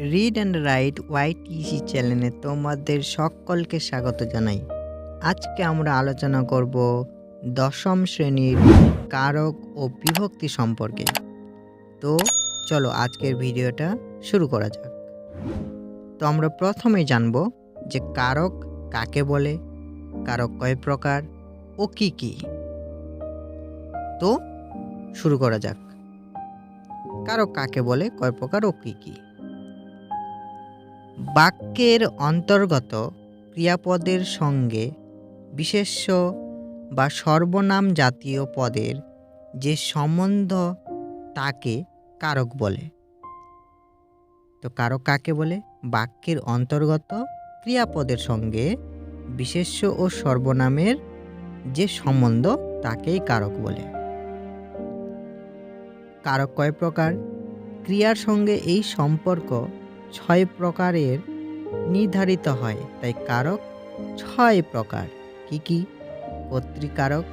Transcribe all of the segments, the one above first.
Read and right ওয়াইটিসি চ্যানেলে তোমাদের সকলকে স্বাগত জানাই। আজকে আমরা আলোচনা করব দশম শ্রেণির কারক ও বিভক্তি সম্পর্কে। তো চলো আজকের ভিডিওটা শুরু করা যাক। তো আমরা প্রথমে জানব যে কারক কাকে বলে, কারক কয় প্রকার ও কি কি। তো শুরু করা যাক। কারক কাকে বলে, কয় প্রকার ও কি কি। বাক্যের অন্তর্গত ক্রিয়াপদের সঙ্গে বিশেষ্য বা সর্বনাম জাতীয় পদের যে সম্বন্ধ তাকে কারক বলে। তো কারক কাকে বলে? বাক্যের অন্তর্গত ক্রিয়াপদের সঙ্গে বিশেষ্য ও সর্বনামের যে সম্বন্ধ তাকেই কারক বলে। কারক কয় প্রকার? ক্রিয়ার সঙ্গে এই সম্পর্ক ছয় প্রকারের নির্ধারিত হয়। তাই কারক ছয় প্রকার। কি কি? কর্তৃকারক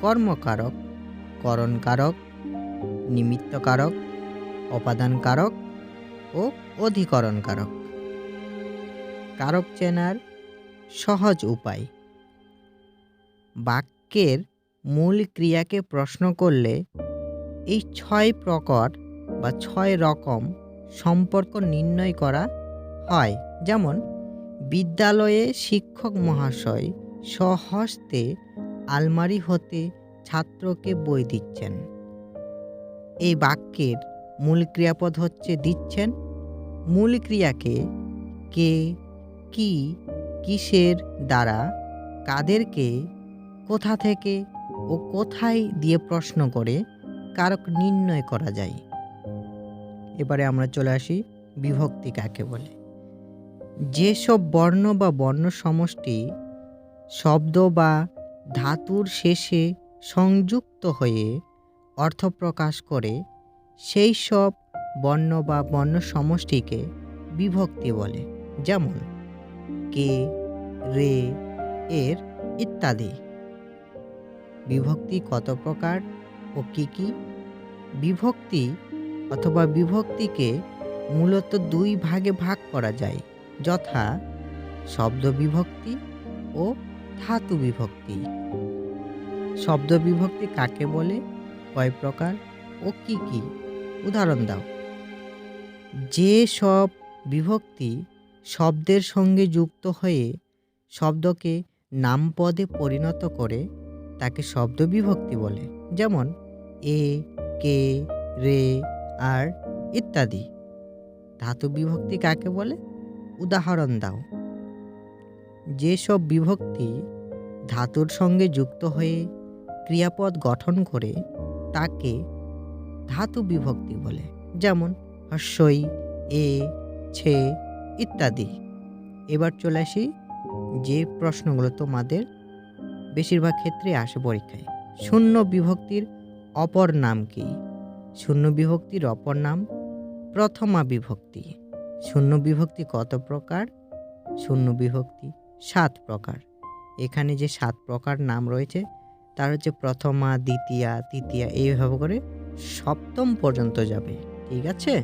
কর্মকারক, করণকারক, নিমিত্তকারক, অপাদানকারক ও অধিকরণকারক। কারক চেনার সহজ উপায়। বাক্যের মূল ক্রিয়াকে প্রশ্ন করলে এই ছয় প্রকার বা ছয় রকম সম্পর্ক নির্ণয় করা হয়। যেমন, বিদ্যালয়ে শিক্ষক মহাশয় সহস্তে আলমারি হতে ছাত্রকে বই দিচ্ছেন। এই বাক্যের মূল ক্রিয়াপদ হচ্ছে দিচ্ছেন। মূল ক্রিয়াকে কে, কি, কিসের দ্বারা, কাদেরকে, কোথা থেকে ও কোথায় দিয়ে প্রশ্ন করে, কারক নির্ণয় করা যায়। এবারে আমরা চলে আসি বিভক্তি কাকে বলে। যেসব বর্ণ বা বর্ণ সমষ্টি শব্দ বা ধাতুর শেষে সংযুক্ত হয়ে অর্থ প্রকাশ করে, সেই সব বর্ণ বা বর্ণ সমষ্টিকে বিভক্তি বলে, যেমন কে, রে, এর ইত্যাদি। বিভক্তি কত প্রকার ও কী কী? বিভক্তি অথবা বিভক্তিকে মূলত দুই ভাগে ভাগ করা যায়, যথা শব্দ বিভক্তি ও ধাতু বিভক্তি শব্দ বিভক্তি কাকে বলে, কয় প্রকার ও কি কি? উদাহরণ দাও। যে সব বিভক্তি শব্দের সঙ্গে যুক্ত হয়ে শব্দকে নামপদে পরিণত করে, তাকে শব্দ বিভক্তি বলে। যেমন, এ, কে, রে আর ইত্যাদি। ধাতু বিভক্তি কাকে বলে? উদাহরণ দাও। যেসব বিভক্তি ধাতুর সঙ্গে যুক্ত হয়ে ক্রিয়াপদ গঠন করে, তাকে ধাতু বিভক্তি বলে। যেমন হস্যই এ, ছে ইত্যাদি। এবার চলে আসি যে প্রশ্নগুলো তোমাদের বেশিরভাগ ক্ষেত্রে আসে পরীক্ষায়। শূন্য বিভক্তির অপর নাম কি? শূন্য বিভক্তির অপর নাম প্রথমা বিভক্তি। শূন্য বিভক্তি কত প্রকার? শূন্য বিভক্তি সাত প্রকার। এখানে যে সাত প্রকার নাম রয়েছে, তার হচ্ছে প্রথমা, দ্বিতীয়া, তৃতীয়া, এইভাবে করে সপ্তম পর্যন্ত যাবে। ঠিক আছে?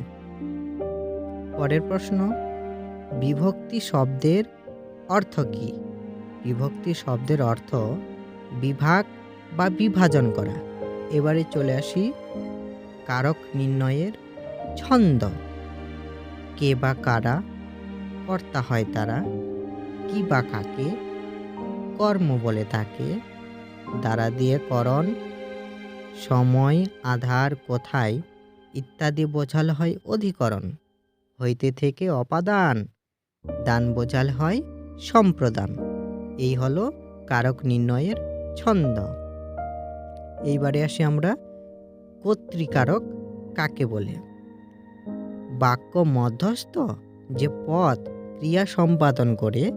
পরের প্রশ্ন, বিভক্তি শব্দের অর্থ কি? বিভক্তি শব্দের অর্থ বিভাগ বা বিভাজন করা। এবারে চলে আসি কারক নির্ণয়ের ছন্দ। কে বা কারা কর্তা হয় তারা, কি বা কাকে কর্ম বলে তাকে, দ্বারা দিয়ে করণ, সময়, আধার, কোথায় ইত্যাদি বোঝাল হয় অধিকরণ। হইতে থেকে অপাদান, দান বোঝাল হয় সম্প্রদান। এই হলো কারক নির্ণয়ের ছন্দ। এইবারে আসি আমরা কর্তৃকারক কাকে বলে? বাক্য মধ্যস্থ যে পদ ক্রিয়া সম্পাদন করে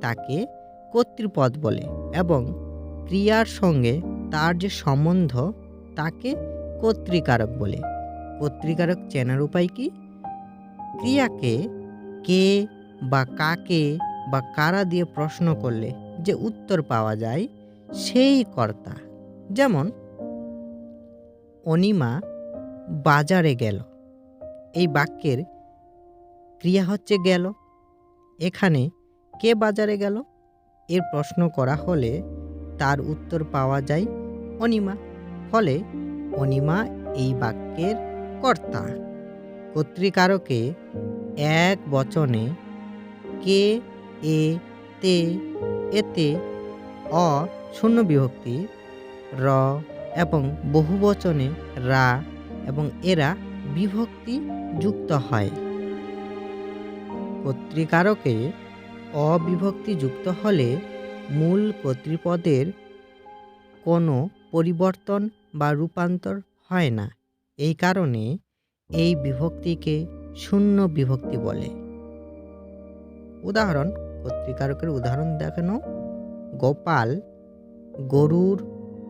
তাকে কর্তৃপদ বলে এবং ক্রিয়ার সঙ্গে তার যে সম্বন্ধ তাকে কর্তৃকারক বলে। কর্তৃকারক চেনার উপায় কি? ক্রিয়াকে কে বা কাকে বা কারা দিয়ে প্রশ্ন করলে যে উত্তর পাওয়া যায়, সেই কর্তা। যেমন অনিমা বাজারে গেল। এই বাক্যের ক্রিয়া হচ্ছে গেল। এখানে কে বাজারে গেল? এর প্রশ্ন করা হলে তার উত্তর পাওয়া যায় অনিমা। ফলে অনিমা এই বাক্যের কর্তা। কর্তৃকারকে এক বচনে কে, এ, তে, এতে অ শূন্য বিভক্তি, র এবং বহুবচনে রা এবং এরা বিভক্তি যুক্ত হয়। কর্তৃকারকে অবিভক্তি যুক্ত হলে মূল কর্তৃপদের কোনো পরিবর্তন বা রূপান্তর হয় না। এই কারণে এই বিভক্তিকে শূন্য বিভক্তি বলে। উদাহরণ কর্তৃকারকের উদাহরণ দেখানো। গোপাল, গরুর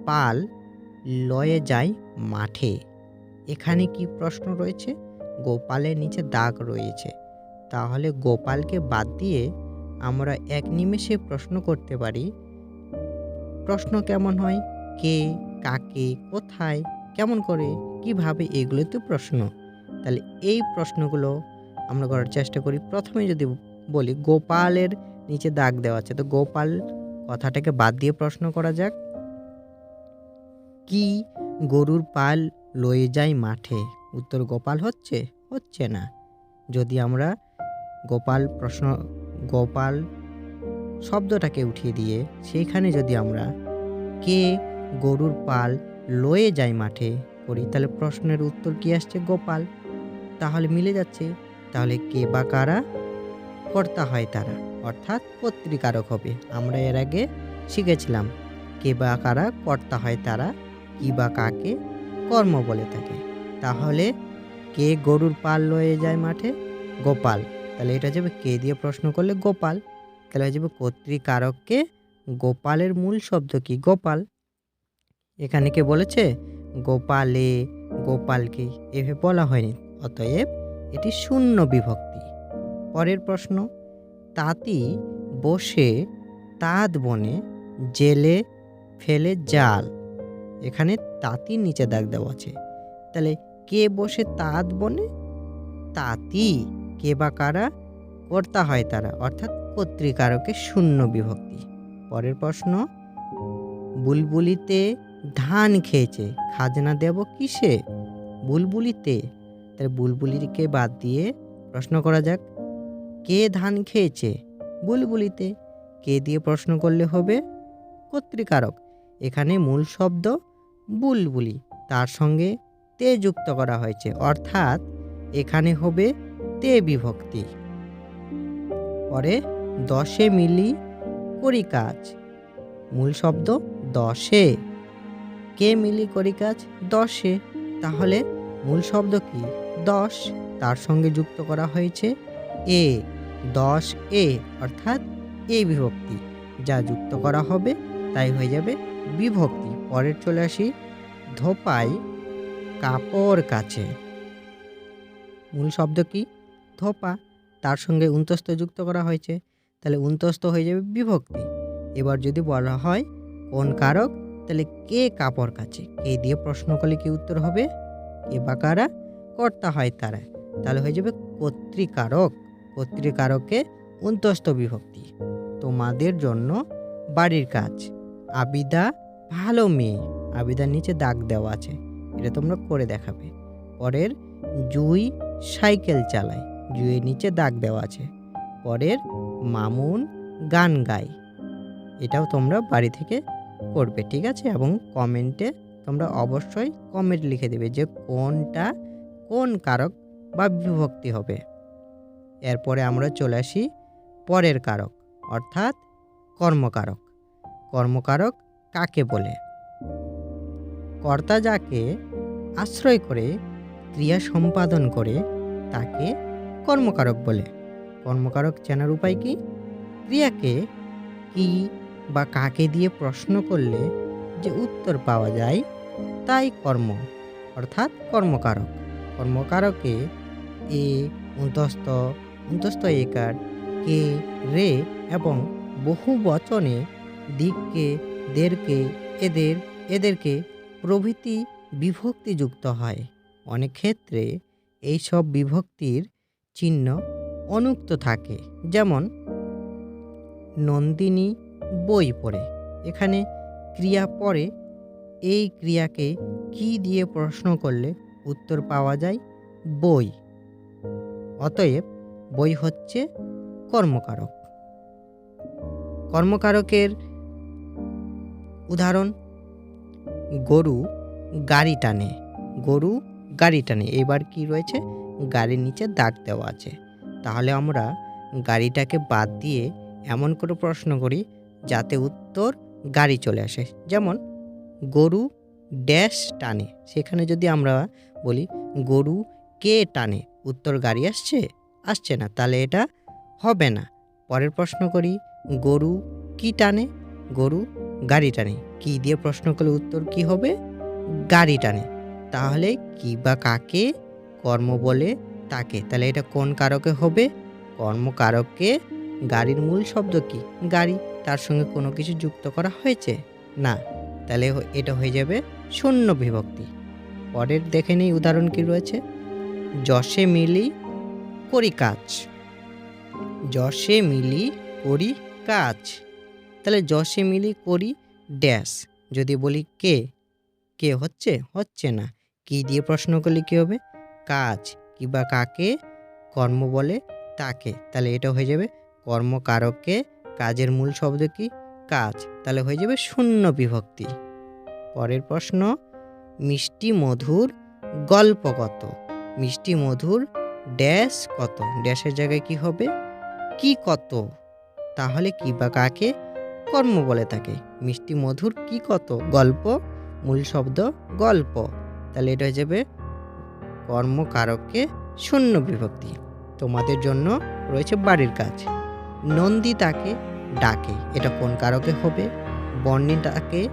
পাল লয়ে যায় মাঠে। এখানে কি প্রশ্ন রয়েছে? গোপালের নিচে দাগ রয়েছে। তাহলে গোপালকে বাদ দিয়ে আমরা এক নিমেষে প্রশ্ন করতে পারি। প্রশ্ন কেমন হয়? কে, কাকে, কোথায়, কেমন করে, কীভাবে এগুলো তো প্রশ্ন। তাহলে এই প্রশ্নগুলো আমরা করার চেষ্টা করি। প্রথমে যদি বলি, গোপালের নিচে দাগ দেওয়া আছে, তো গোপাল কথাটাকে বাদ দিয়ে প্রশ্ন করা যাক। কি গরুর পাল লয়ে যায় মাঠে? উত্তর গোপাল হচ্ছে হচ্ছে না। যদি আমরা গোপাল প্রশ্ন, গোপাল শব্দটাকে উঠিয়ে দিয়ে, সেইখানে যদি আমরা কে গরুর পাল লয়ে যায় মাঠে করি, তাহলে প্রশ্নের উত্তর কি আসছে গোপাল? তাহলে মিলে যাচ্ছে। তাহলে কে বা কারা? কর্তা হয় তারা। অর্থাৎ কর্তৃকারক হবে। আমরা এর আগে শিখেছিলাম। কে বা কারা? কর্তা হয় তারা। কি বা কাকে কর্ম বলে থাকে। তাহলে কে গরুর পাল লয়ে যায় মাঠে? গোপাল। তাহলে এটা যাবে কে দিয়ে প্রশ্ন করলে গোপাল। তাহলে হয়ে যাবে কর্তৃকারককে গোপালের মূল শব্দ কি? গোপাল। এখানে কে বলেছে? গোপালে গোপালকে এভাবে বলা হয়নি। অতএব এটি শূন্য বিভক্তি। পরের প্রশ্ন, তাঁতি বসে তাঁত বনে জেলে ফেলে জাল। এখানে তাঁতির নিচে দাগ দেওয়া আছে। তাহলে কে বসে তাঁত বনে? তাঁতি। কে বা কারা? কর্তা হয় তারা, অর্থাৎ কর্তৃকারকে শূন্য বিভক্তি। পরের প্রশ্ন, বুলবুলিতে ধান খেয়েছে, খাজনা দেব কিসে? বুলবুলিতে। তাহলে বুলবুলিকে বাদ দিয়ে প্রশ্ন করা যাক, কে ধান খেয়েছে? বুলবুলিতে। কে দিয়ে প্রশ্ন করলে হবে? কর্তৃকারক। এখানে মূল শব্দ বুলবুলি, তার সঙ্গে তে যুক্ত করা হয়েছে। অর্থাৎ এখানে হবে তে বিভক্তি। পরে দশে মিলি করি কাজ। মূল শব্দ দশে। কে মিলি করি কাজ? দশে। তাহলে মূল শব্দ কি? দশ। তার সঙ্গে যুক্ত করা হয়েছে এ। দশ এ, অর্থাৎ এ বিভক্তি। যা যুক্ত করা হবে, তাই হয়ে যাবে বিভক্তি, পরের চলে আসি ধোপাই কাপড় কাছে। মূল শব্দ কি? ধোপা। তার সঙ্গে উন্তস্ত যুক্ত করা হয়েছে। তাহলে উন্তস্ত হয়ে যাবে বিভক্তি। এবার যদি বলা হয় কোন কারক, তাহলে কে কাপড় কাছে? কে দিয়ে প্রশ্ন করলে কি উত্তর হবে? কে বা কারা? কর্তা হয় তারা। তাহলে হয়ে যাবে কর্তৃকারক কর্তৃকারকে উন্তস্ত বিভক্তি। তোমাদের জন্য বাড়ির কাজ। আবিদা ভালো মেয়ে। আবিদার নিচে দাগ দেওয়া আছে। এটা তোমরা করে দেখাবে। পরের, জুই সাইকেল চালায়। জুইয়ের নিচে দাগ দেওয়া আছে। পরের, মামুন গান গায়। এটাও তোমরা বাড়ি থেকে করবে, ঠিক আছে? এবং কমেন্টে তোমরা অবশ্যই কমেন্ট লিখে দেবে যে কোনটা কোন কারক বা বিভক্তি হবে। এরপরে আমরা চলে আসি পরের কারক, অর্থাৎ কর্মকারক। কর্মকারক কাকে বলে? কর্তা যাকে আশ্রয় করে, ক্রিয়া সম্পাদন করে, তাকে কর্মকারক বলে। কর্মকারক চেনার উপায় কি? ক্রিয়াকে কি বা কাকে দিয়ে প্রশ্ন করলে যে উত্তর পাওয়া যায়, তাই কর্ম, অর্থাৎ কর্মকারক। কর্মকারকে এ উন্তস্ত উন্তস্ত একার, কে, রে এবং বহু বচনে দিককে দেরকে, এদের, এদেরকে প্রভৃতি বিভক্তিযুক্ত হয়। অনেক ক্ষেত্রে এইসব বিভক্তির চিহ্ন অনুক্ত থাকে। যেমন, নন্দিনী বই পড়ে। এখানে ক্রিয়া পড়ে এই ক্রিয়াকে কি দিয়ে প্রশ্ন করলে উত্তর পাওয়া যায়? বই। অতএব, বই হচ্ছে কর্মকারক। কর্মকারকের উদাহরণ, গরু গাড়ি টানে, গরু গাড়ি টানে। এবার কি রয়েছে? গাড়ির নিচে দাগ দেওয়া আছে। তাহলে আমরা গাড়িটাকে বাদ দিয়ে এমন করে প্রশ্ন করি যাতে উত্তর গাড়ি চলে আসে। যেমন, গরু ড্যাশ টানে। সেখানে যদি আমরা বলি, গরু কে টানে? উত্তর গাড়ি আসছে? আসছে না। তাহলে এটা হবে না। পরের প্রশ্ন করি, গরু কি টানে? গরু গাড়ি টানে। কি দিয়ে প্রশ্ন করলে উত্তর কি হবে? গাড়ি টানে। তাহলে কি বা কাকে কর্ম বলে তাকে? তাহলে এটা কোন কারকে হবে? কর্মকারককে গাড়ির মূল শব্দ কি? গাড়ি। তার সঙ্গে কোনো কিছু যুক্ত করা হয়েছে? না। তাহলে এটা হয়ে যাবে শূন্য বিভক্তি। পরের দেখে নেই উদাহরণ কি রয়েছে। যশে মিলি করি কাজ। যশে মিলি করি কাজ। তাহলে যশে মিলি করি ড্যাশ। যদি বলি কে কে হচ্ছে? হচ্ছে না। কি দিয়ে প্রশ্ন করলে কী হবে? কাজ। কিংবা কাকে? কর্ম বলে তাকে। তাহলে এটা হয়ে যাবে কর্মকারককে। কাজের মূল শব্দ কি? কাজ। তাহলে হয়ে যাবে শূন্য বিভক্তি। পরের প্রশ্ন, মিষ্টি মধুর গল্প কত? মিষ্টি মধুর ড্যাশ কত? ড্যাশের জায়গায় কি হবে? কি কত? তাহলে কি বা কাকে? কর্ম বলে থাকে মিষ্টি মধুর কি কত? গল্প? মূল শব্দ, গল্প। তাহলে এটা হয়ে যাবে কর্মকারককে শূন্য বিভক্তি। তোমাদের জন্য রয়েছে বাড়ির কাজ। নন্দী তাকে ডাকে, এটা কোন কারকে হবে? বর্ণী তাকে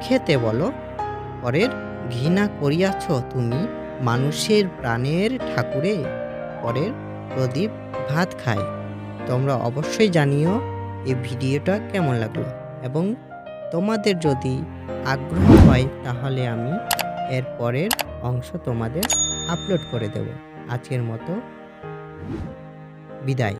খেতে বলো। পরের, ঘৃণা করিয়াছ তুমি মানুষের প্রাণের ঠাকুরে? পরের, প্রদীপ ভাত খায়। তোমরা অবশ্যই জানিও এই ভিডিওটা কেমন লাগল? এবং তোমাদের যদি আগ্রহ হয়, তাহলে আমি এর পরের অংশ তোমাদের আপলোড করে দেব। আজকের মতো বিদায়।